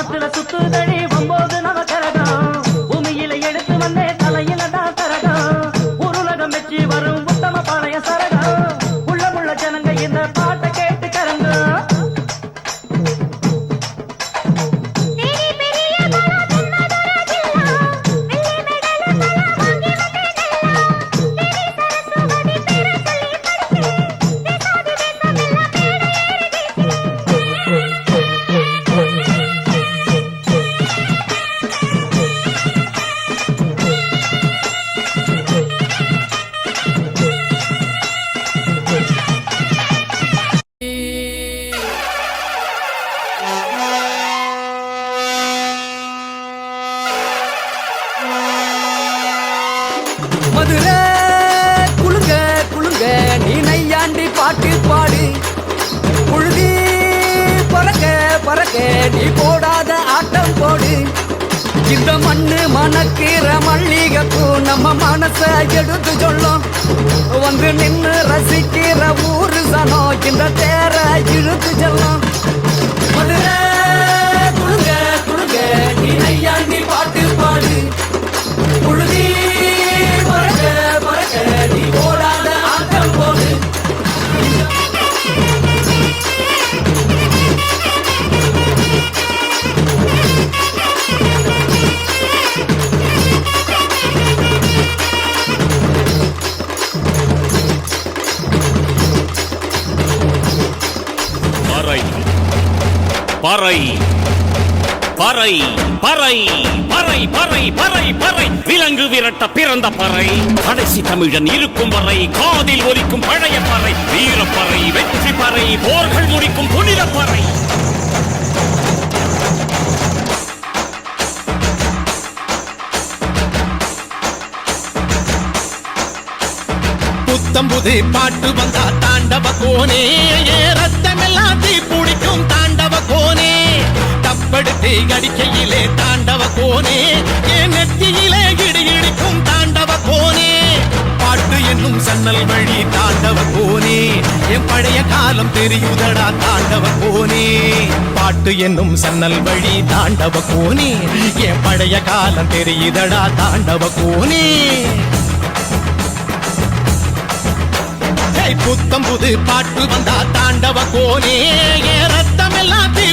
మనుషుల సుత్తుదడి மதுரை குழுங்க குழுங்க நீ நையாண்டி பாட்டு பாடு. புழுதி பறக்க பறக்க நீ போடாத ஆட்டம் போடு. இந்த மண்ணு மணக்கிற மல்லிகைப்பூ நம்ம மனச எடுத்து சொல்லும். வந்து நின்று ரசிக்கிற ஊரு சனம் இந்த தேர இழுத்து செல்லும். பறை. பறை பறை பறை பறை பறை பறை. விலங்கு விரட்ட பிறந்த பறை. கடைசி தமிழன் இருக்கும் வரை காதில் ஒலிக்கும் பழைய பறை. வீரப்பறை வெற்றி பறை போர்கள் முடிக்கும் புனித பறை. புத்தம்புது பாட்டு வந்தா தாண்டவ கோனே ரத்தமெல்லாம் தீப்பு கோனே என் நெத்தியிலே இடி இடிக்கும் தாண்டவ கோனே பாட்டு என்னும் சன்னல் வழி தாண்டவ கோனே என் பழைய காலம் தெரியுதடா தாண்டவ கோனே பாட்டு என்னும் சன்னல் வழி தாண்டவ கோனே என் பழைய காலம் தெரியுதடா தாண்டவ கோனே புத்தம் புது பாட்டு வந்தா தாண்டவ கோனே ஏ ரத்தம் எல்லாம் தீ